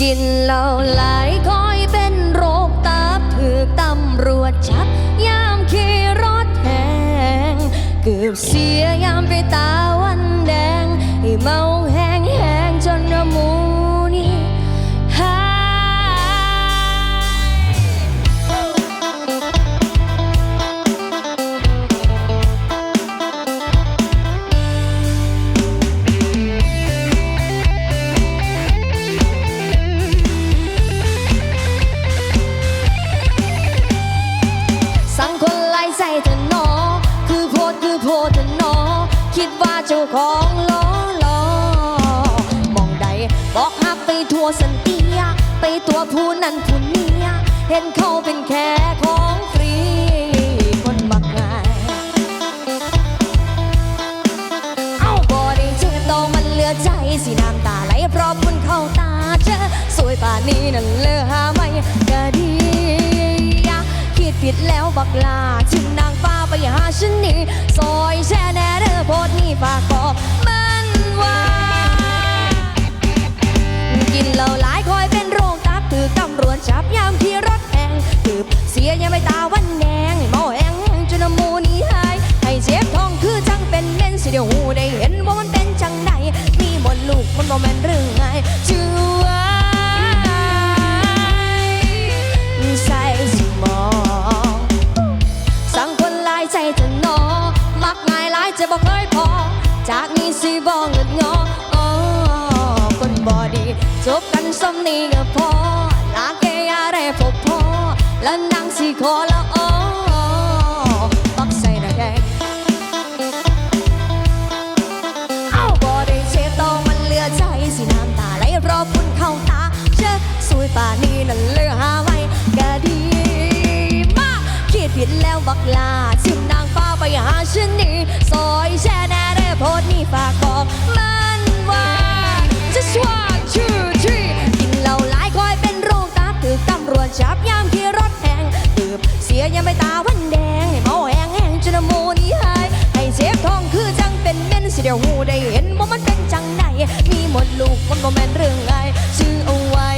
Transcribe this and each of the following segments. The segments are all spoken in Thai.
กินเหล้าหลายคอยเป็นโรคตาถูกตำรวจจับยามขี่รถแหงเกือบเสียยามไปตา เจ้าของล้อล้อมองใดบอกหักไปทั่วสันเตีย ไปตัวผู้นั้นผู้นี้เห็นเขาเป็นแค่ของฟรี คนมักง่ายเอาบอได้เจ็บโตมันเหลือใจสิน้ำตาไหลเพราะมันเข้าตาเจอสวยป่านนี้นั่นเลือหาไม่ก็ดีอะคิดผิดแล้วบักลาจึงนางฟ้า ไปหาฉันนี่ซอยแช่แน่เด้อโพดนี่ฝากบอกมันว่า กินเหล้าหลายคอยเป็นโรคตับถือตำรวจจับยามขี่รถแหงถืบเสียยังไม่ตาวันแดงเมาแห้งแห้งจนน้ำมูนี่หายให้เจ็บท้องคือจังเป็นเม่นสิเดียวหูได้เห็นว่ามันเป็นจังใดมีหมดลูกมันบ่แม่นเรื่องไงชื่อว่า จากนี้สิบอกเงินงออ๋อคนบอดีจบกันสมนี้ก็พอลาเกยอะไรพบพอแล้วนางสิขอละอ๋อปักใส่หน้าแดงเอาบอได้เชฟโตมันเหลือใจสิน้ำตาไหลรอพุ่นเข้าตาเชื่อสวยป่านนี้นั่นเลือหาไว้ก็ดีมากคิดผิดแล้วบักลา เดียวหูได้เห็นว่ามันเป็นจังใดมีหมดลูกมันบ่แม่นเรื่องไงชื่อเอาไว้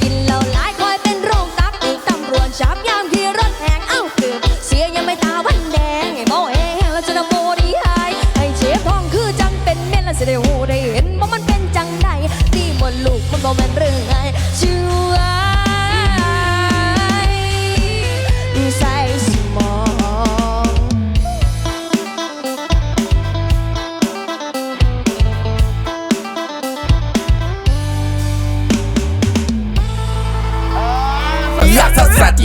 กินเหล้าหลายคอยเป็นโรคตับตำรวจจับยามขี่รถแหงเอ้าตืบเสียยังไม่ตาวันแดงให้เมาแห้งแล้วจนน้ำมูนี่หายให้เจ็บท้องคือจังเป็นเม่นแล้วสิเดียวหูได้เห็นว่ามันเป็นจังใดมีหมดลูกมันบ่แม่นเรื่อง